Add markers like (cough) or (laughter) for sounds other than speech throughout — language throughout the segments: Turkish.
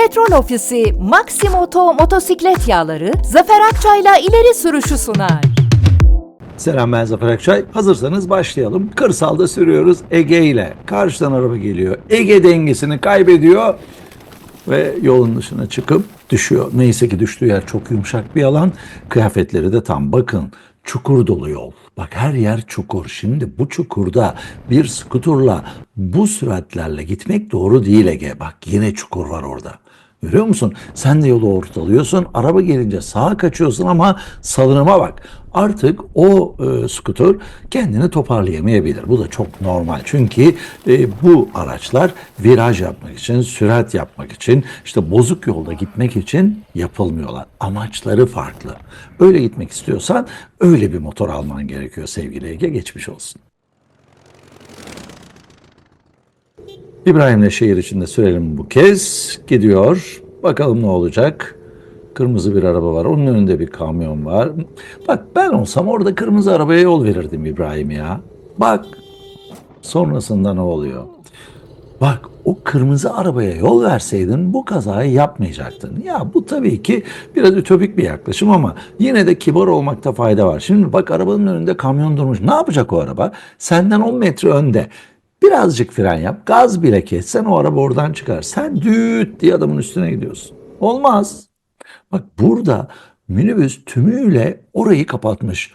Petrol Ofisi Maximoto motosiklet yağları Zafer Akçay'la ileri sürüşü sunar. Selam ben Zafer Akçay. Hazırsanız başlayalım. Kırsalda sürüyoruz Ege ile. Karşıdan araba geliyor. Ege dengesini kaybediyor ve yolun dışına çıkıp düşüyor. Neyse ki düştüğü yer çok yumuşak bir alan. Kıyafetleri de tam bakın. Çukur dolu yol. Bak her yer çukur. Şimdi bu çukurda bir skuturla bu süratlerle gitmek doğru değil Ege. Bak yine çukur var orada. Görüyor musun? Sen de yolu ortalıyorsun. Araba gelince sağa kaçıyorsun ama salınıma bak. Artık o e, skuter kendini toparlayamayabilir. Bu da çok normal. Çünkü e, bu araçlar viraj yapmak için, sürat yapmak için, işte bozuk yolda gitmek için yapılmıyorlar. Amaçları farklı. Öyle gitmek istiyorsan öyle bir motor alman gerekiyor sevgili Ege. Geçmiş olsun. İbrahim'le şehir içinde sürelim bu kez. Gidiyor. Bakalım ne olacak. Kırmızı bir araba var. Onun önünde bir kamyon var. Bak ben olsam orada kırmızı arabaya yol verirdim İbrahim ya. Bak sonrasında ne oluyor? Bak o kırmızı arabaya yol verseydin bu kazayı yapmayacaktın. Ya bu tabii ki biraz ütopik bir yaklaşım ama yine de kibar olmakta fayda var. Şimdi bak arabanın önünde kamyon durmuş. Ne yapacak o araba? Senden 10 metre önde. Birazcık fren yap. Gaz bile kessen o araba oradan çıkar. Sen düt diye adamın üstüne gidiyorsun. Olmaz. Bak burada minibüs tümüyle orayı kapatmış.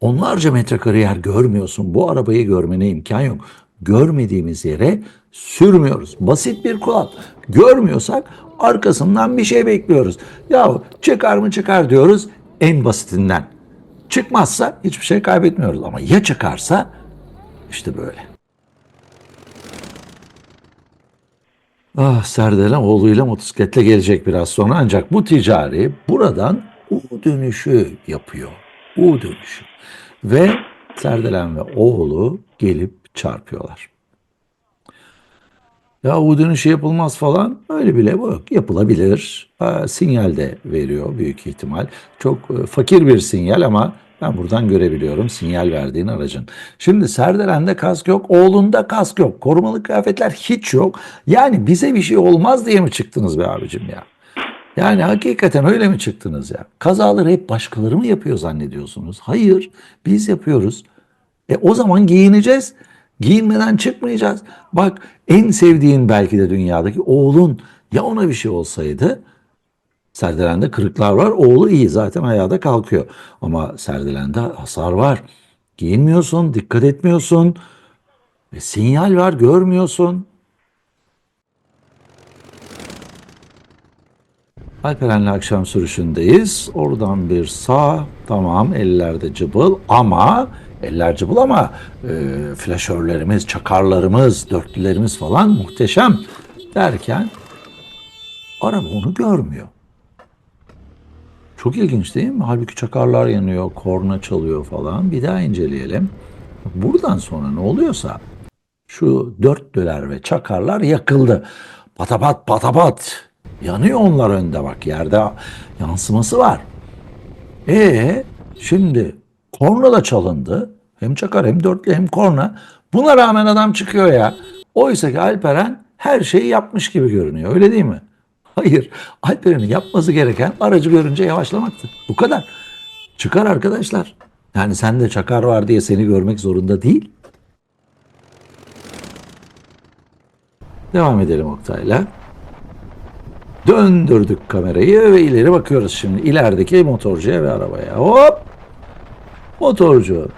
Onlarca metrekare yer görmüyorsun. Bu arabayı görmene imkan yok. Görmediğimiz yere sürmüyoruz. Basit bir kural. Görmüyorsak arkasından bir şey bekliyoruz. Ya çıkar mı çıkar diyoruz en basitinden. Çıkmazsa hiçbir şey kaybetmiyoruz. Ama ya çıkarsa işte böyle. Ah Serdelen oğluyla motosikletle gelecek biraz sonra ancak bu ticari buradan U dönüşü yapıyor. U dönüşü. Ve Serdelen ve oğlu gelip çarpıyorlar. Ya U dönüşü yapılmaz falan öyle bile yok. Yapılabilir. Sinyal de veriyor büyük ihtimal. Çok e, fakir bir sinyal ama ben buradan görebiliyorum sinyal verdiğin aracın. Şimdi Serdelen'de kask yok, oğlunda kask yok. Korumalı kıyafetler hiç yok. Yani bize bir şey olmaz diye mi çıktınız be abicim ya? Yani hakikaten öyle mi çıktınız ya? Kazaları hep başkaları mı yapıyor zannediyorsunuz? Hayır, biz yapıyoruz. E o zaman giyineceğiz. Giyinmeden çıkmayacağız. Bak en sevdiğin belki de dünyadaki oğlun ya ona bir şey olsaydı Serdelen'de kırıklar var. Oğlu iyi zaten ayağa da kalkıyor. Ama Serdelen'de hasar var. Giyinmiyorsun, dikkat etmiyorsun. E, sinyal var, görmüyorsun. Alperen'le akşam sürüşündeyiz. Oradan bir sağ, tamam ellerde cıbıl ama eller cıbıl ama e, flaşörlerimiz, çakarlarımız, dörtlülerimiz falan muhteşem derken araba onu görmüyor. Çok ilginç değil mi? Halbuki çakarlar yanıyor, korna çalıyor falan. Bir daha inceleyelim. Buradan sonra ne oluyorsa şu dörtlüler ve çakarlar yakıldı. Patapat patapat. Yanıyor onlar önde bak yerde yansıması var. E şimdi korna da çalındı. Hem çakar hem dörtlü hem korna. Buna rağmen adam çıkıyor ya. Oysa ki Alperen her şeyi yapmış gibi görünüyor. Öyle değil mi? Hayır. Alperen'in yapması gereken aracı görünce yavaşlamaktı. Bu kadar. Çıkar arkadaşlar. Yani sende çakar var diye seni görmek zorunda değil. Devam edelim Oktay'la. Döndürdük kamerayı ve ileri bakıyoruz şimdi. İlerideki motorcuya ve arabaya. Hop! Motorcu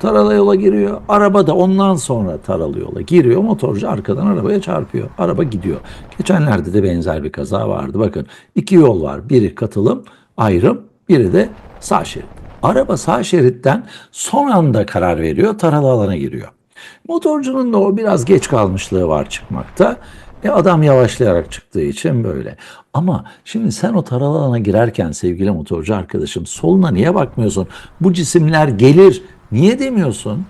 taralı yola giriyor. Araba da ondan sonra taralı yola giriyor. Motorcu arkadan arabaya çarpıyor. Araba gidiyor. Geçenlerde de benzer bir kaza vardı. Bakın iki yol var. Biri katılım, ayrım. Biri de sağ şerit. Araba sağ şeritten son anda karar veriyor. Taralı alana giriyor. Motorcunun da o biraz geç kalmışlığı var çıkmakta. E adam yavaşlayarak çıktığı için böyle. Ama şimdi sen o taralı alana girerken sevgili motorcu arkadaşım soluna niye bakmıyorsun? Bu cisimler gelir. Niye demiyorsun?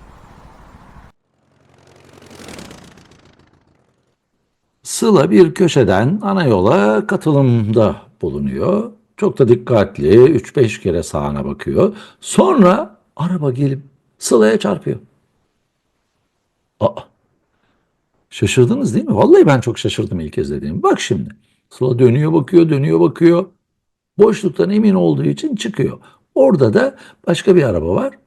Sıla bir köşeden ana yola katılımda bulunuyor. Çok da dikkatli 3-5 kere sağına bakıyor. Sonra araba gelip Sıla'ya çarpıyor. Aa, Şaşırdınız değil mi? Vallahi ben çok şaşırdım ilk izlediğim. Bak şimdi. Sıla dönüyor bakıyor, dönüyor bakıyor. Boşluktan emin olduğu için çıkıyor. Orada da başka bir araba var.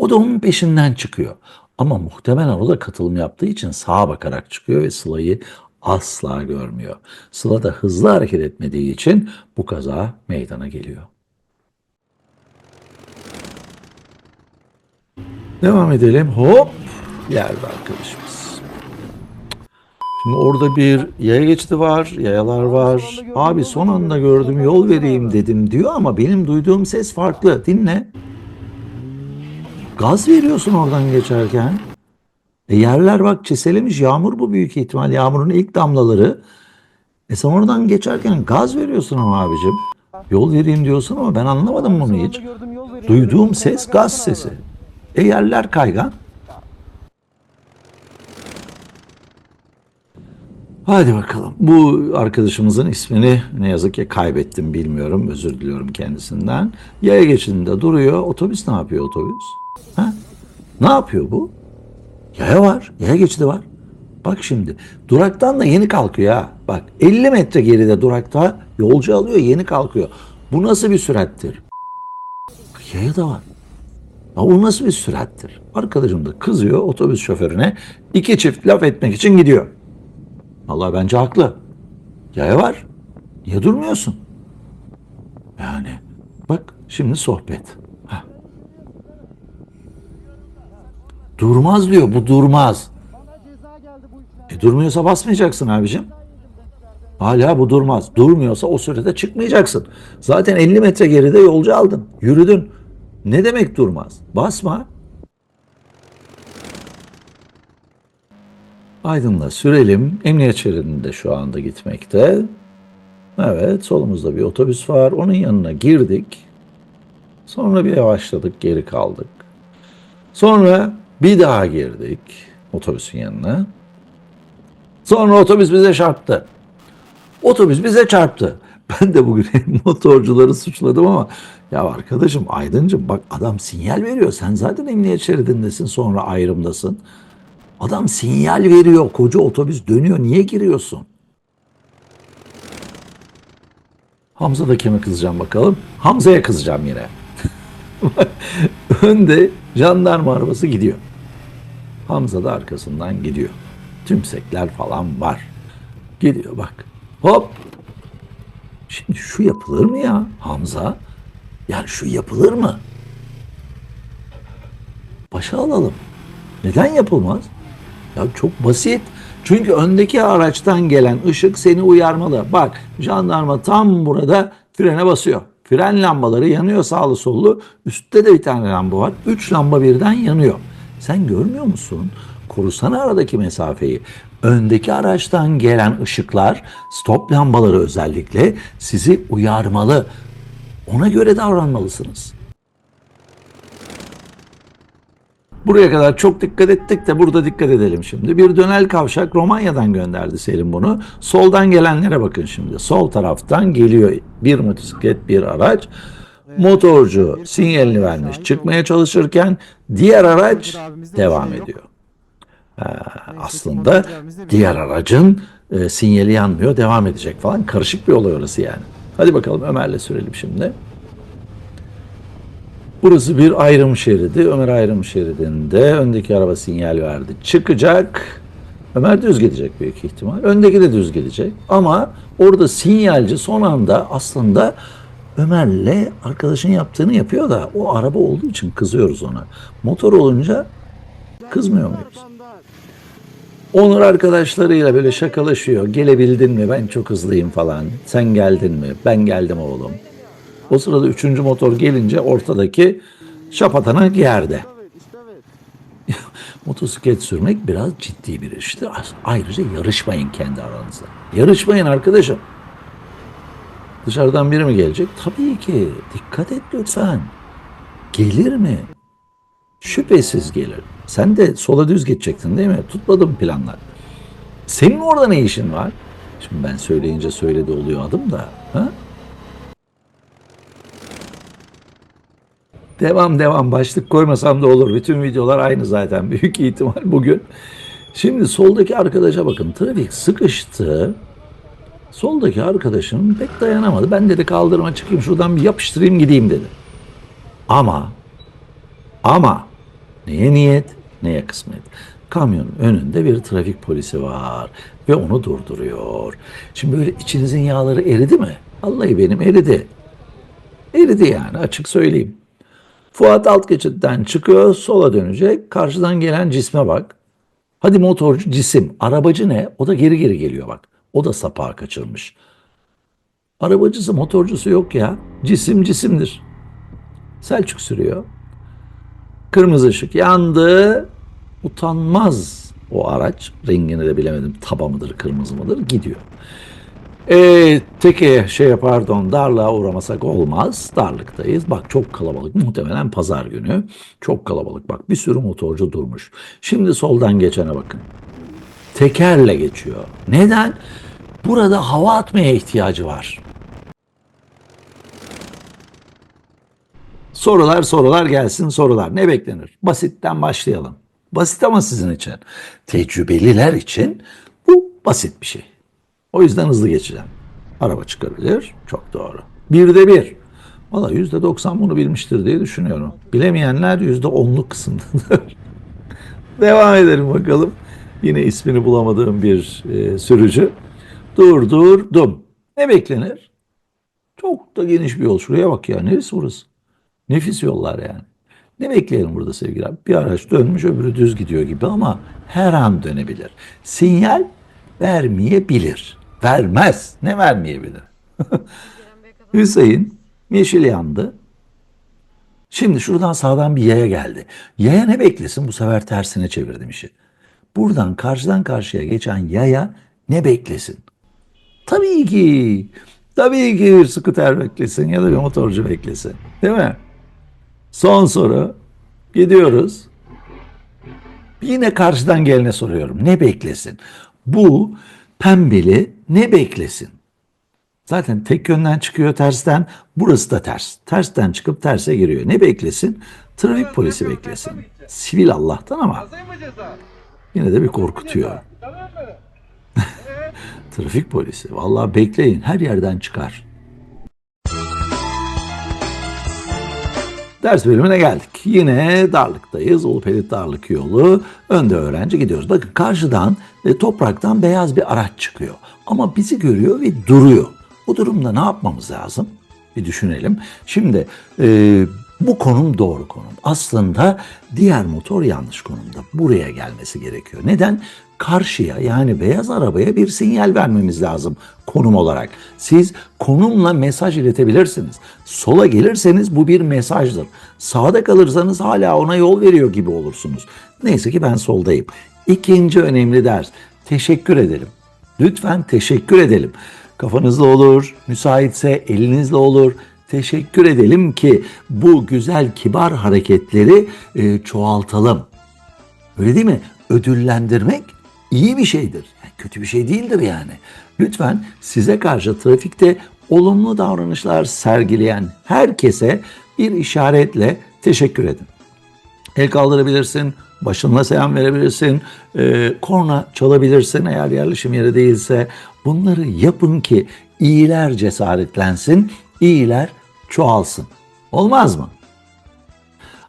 O da onun peşinden çıkıyor. Ama muhtemelen o da katılım yaptığı için sağa bakarak çıkıyor ve Sıla'yı asla görmüyor. Sıla da hızlı hareket etmediği için bu kaza meydana geliyor. Devam edelim. Hop geldi arkadaşımız. Şimdi orada bir yaya geçidi var, yayalar var. Abi son anda gördüm yol vereyim dedim diyor ama benim duyduğum ses farklı. Dinle. Gaz veriyorsun oradan geçerken. E yerler bak çiselemiş yağmur bu büyük ihtimal. Yağmurun ilk damlaları. E sen oradan geçerken gaz veriyorsun ama abicim. Yol vereyim diyorsun ama ben anlamadım bunu hiç. Duyduğum ses gaz sesi. E yerler kaygan. Hadi bakalım. Bu arkadaşımızın ismini ne yazık ki kaybettim bilmiyorum. Özür diliyorum kendisinden. Yaya geçidinde duruyor. Otobüs ne yapıyor otobüs? Ha? Ne yapıyor bu? Yaya var. Yaya geçidi var. Bak şimdi. Duraktan da yeni kalkıyor ha. Bak 50 metre geride durakta yolcu alıyor yeni kalkıyor. Bu nasıl bir sürattir? Yaya da var. Ya o nasıl bir sürattir? Arkadaşım da kızıyor otobüs şoförüne. iki çift laf etmek için gidiyor. Allah bence haklı. Yaya var. Niye durmuyorsun? Yani bak şimdi sohbet. Durmaz diyor bu durmaz. E durmuyorsa basmayacaksın abicim. Hala bu durmaz. Durmuyorsa o sürede çıkmayacaksın. Zaten 50 metre geride yolcu aldın. Yürüdün. Ne demek durmaz? Basma. Aydın'la sürelim. Emniyet şeridinde şu anda gitmekte. Evet solumuzda bir otobüs var. Onun yanına girdik. Sonra bir yavaşladık geri kaldık. Sonra bir daha girdik otobüsün yanına. Sonra otobüs bize çarptı. Otobüs bize çarptı. (laughs) Ben de bugün (laughs) motorcuları suçladım ama ya arkadaşım Aydıncım bak adam sinyal veriyor. Sen zaten emniyet şeridindesin sonra ayrımdasın. Adam sinyal veriyor. Koca otobüs dönüyor. Niye giriyorsun? Hamza da kime kızacağım bakalım. Hamza'ya kızacağım yine. (laughs) Önde jandarma arabası gidiyor. Hamza da arkasından gidiyor. Tümsekler falan var. Gidiyor bak. Hop. Şimdi şu yapılır mı ya Hamza? Yani şu yapılır mı? Başa alalım. Neden yapılmaz? Ya çok basit. Çünkü öndeki araçtan gelen ışık seni uyarmalı. Bak jandarma tam burada frene basıyor. Fren lambaları yanıyor sağlı sollu. Üstte de bir tane lamba var. Üç lamba birden yanıyor. Sen görmüyor musun? Korusana aradaki mesafeyi. Öndeki araçtan gelen ışıklar, stop lambaları özellikle sizi uyarmalı. Ona göre davranmalısınız. Buraya kadar çok dikkat ettik de burada dikkat edelim şimdi. Bir dönel kavşak Romanya'dan gönderdi Selim bunu. Soldan gelenlere bakın şimdi. Sol taraftan geliyor bir motosiklet, bir araç. Motorcu sinyalini vermiş çıkmaya çalışırken diğer araç devam ediyor. Ha, aslında diğer aracın e, sinyali yanmıyor, devam edecek falan. Karışık bir olay orası yani. Hadi bakalım Ömer'le sürelim şimdi. Burası bir ayrım şeridi. Ömer ayrım şeridinde öndeki araba sinyal verdi. Çıkacak. Ömer düz gidecek büyük ihtimal. Öndeki de düz gidecek. Ama orada sinyalci son anda aslında Ömer'le arkadaşın yaptığını yapıyor da o araba olduğu için kızıyoruz ona. Motor olunca kızmıyor muyuz? Onur arkadaşlarıyla böyle şakalaşıyor. Gelebildin mi? Ben çok hızlıyım falan. Sen geldin mi? Ben geldim oğlum. O sırada üçüncü motor gelince ortadaki şapatanak yerde. (laughs) Motosiklet sürmek biraz ciddi bir iştir. Ayrıca yarışmayın kendi aranızda. Yarışmayın arkadaşım. Dışarıdan biri mi gelecek? Tabii ki. Dikkat et lütfen. Gelir mi? Şüphesiz gelir. Sen de sola düz gidecektin değil mi? Tutmadım planlar. Senin orada ne işin var? Şimdi ben söyleyince söyledi oluyor adım da. Ha? Devam devam başlık koymasam da olur. Bütün videolar aynı zaten (laughs) büyük ihtimal bugün. Şimdi soldaki arkadaşa bakın. Trafik sıkıştı. Soldaki arkadaşım pek dayanamadı. Ben dedi kaldırıma çıkayım şuradan bir yapıştırayım gideyim dedi. Ama ama neye niyet neye kısmet. Kamyonun önünde bir trafik polisi var ve onu durduruyor. Şimdi böyle içinizin yağları eridi mi? Vallahi benim eridi. Eridi yani açık söyleyeyim. Fuat alt geçitten çıkıyor sola dönecek. Karşıdan gelen cisme bak. Hadi motorcu cisim. Arabacı ne? O da geri geri geliyor bak. O da sapağı kaçırmış. Arabacısı motorcusu yok ya. Cisim cisimdir. Selçuk sürüyor. Kırmızı ışık yandı. Utanmaz o araç. Rengini de bilemedim. Taba mıdır, kırmızı mıdır? Gidiyor. Ee, teke şey pardon darlığa uğramasak olmaz. Darlıktayız. Bak çok kalabalık. Muhtemelen pazar günü. Çok kalabalık. Bak bir sürü motorcu durmuş. Şimdi soldan geçene bakın. Tekerle geçiyor. Neden? Burada hava atmaya ihtiyacı var. Sorular sorular gelsin sorular. Ne beklenir? Basitten başlayalım. Basit ama sizin için. Tecrübeliler için bu basit bir şey. O yüzden hızlı geçeceğim. Araba çıkabilir. Çok doğru. Bir de bir. Valla yüzde doksan bunu bilmiştir diye düşünüyorum. Bilemeyenler yüzde onluk kısımdadır. (laughs) Devam edelim bakalım. Yine ismini bulamadığım bir e, sürücü. Durdurdum. Ne beklenir? Çok da geniş bir yol. Şuraya bak ya. Neresi burası? Nefis yollar yani. Ne bekleyelim burada sevgili abi? Bir araç dönmüş öbürü düz gidiyor gibi ama her an dönebilir. Sinyal vermeyebilir. Vermez. Ne vermeyebilir? (laughs) Hüseyin yeşil yandı. Şimdi şuradan sağdan bir yaya geldi. Yaya ne beklesin? Bu sefer tersine çevirdim işi. Buradan karşıdan karşıya geçen yaya ne beklesin? Tabii ki. Tabii ki bir skuter beklesin ya da bir motorcu beklesin. Değil mi? Son soru. Gidiyoruz. Yine karşıdan gelene soruyorum. Ne beklesin? Bu pembeli ne beklesin? Zaten tek yönden çıkıyor tersten. Burası da ters. Tersten çıkıp terse giriyor. Ne beklesin? Trafik polisi beklesin. Sivil Allah'tan ama? Yine de bir korkutuyor. (laughs) Trafik polisi. Vallahi bekleyin. Her yerden çıkar. Ders bölümüne geldik. Yine darlıktayız. Ulupelit darlık yolu. Önde öğrenci gidiyoruz. Bakın karşıdan e, topraktan beyaz bir araç çıkıyor. Ama bizi görüyor ve duruyor. Bu durumda ne yapmamız lazım? Bir düşünelim. Şimdi e, bu konum doğru konum. Aslında diğer motor yanlış konumda. Buraya gelmesi gerekiyor. Neden? Karşıya yani beyaz arabaya bir sinyal vermemiz lazım konum olarak. Siz konumla mesaj iletebilirsiniz. Sola gelirseniz bu bir mesajdır. Sağda kalırsanız hala ona yol veriyor gibi olursunuz. Neyse ki ben soldayım. İkinci önemli ders. Teşekkür edelim. Lütfen teşekkür edelim. Kafanızla olur, müsaitse elinizle olur. Teşekkür edelim ki bu güzel kibar hareketleri e, çoğaltalım. Öyle değil mi? Ödüllendirmek iyi bir şeydir. Yani kötü bir şey değildir yani. Lütfen size karşı trafikte olumlu davranışlar sergileyen herkese bir işaretle teşekkür edin. El kaldırabilirsin, başınla selam verebilirsin, e, korna çalabilirsin eğer yerleşim yeri değilse. Bunları yapın ki iyiler cesaretlensin, iyiler çoğalsın. Olmaz mı?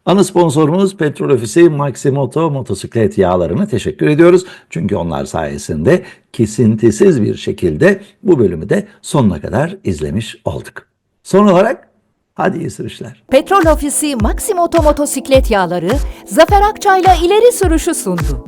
Ana sponsorumuz Petrol Ofisi Maximoto motosiklet yağlarına teşekkür ediyoruz. Çünkü onlar sayesinde kesintisiz bir şekilde bu bölümü de sonuna kadar izlemiş olduk. Son olarak hadi iyi sürüşler. Petrol Ofisi Maximoto motosiklet yağları Zafer Akçay'la ileri sürüşü sundu.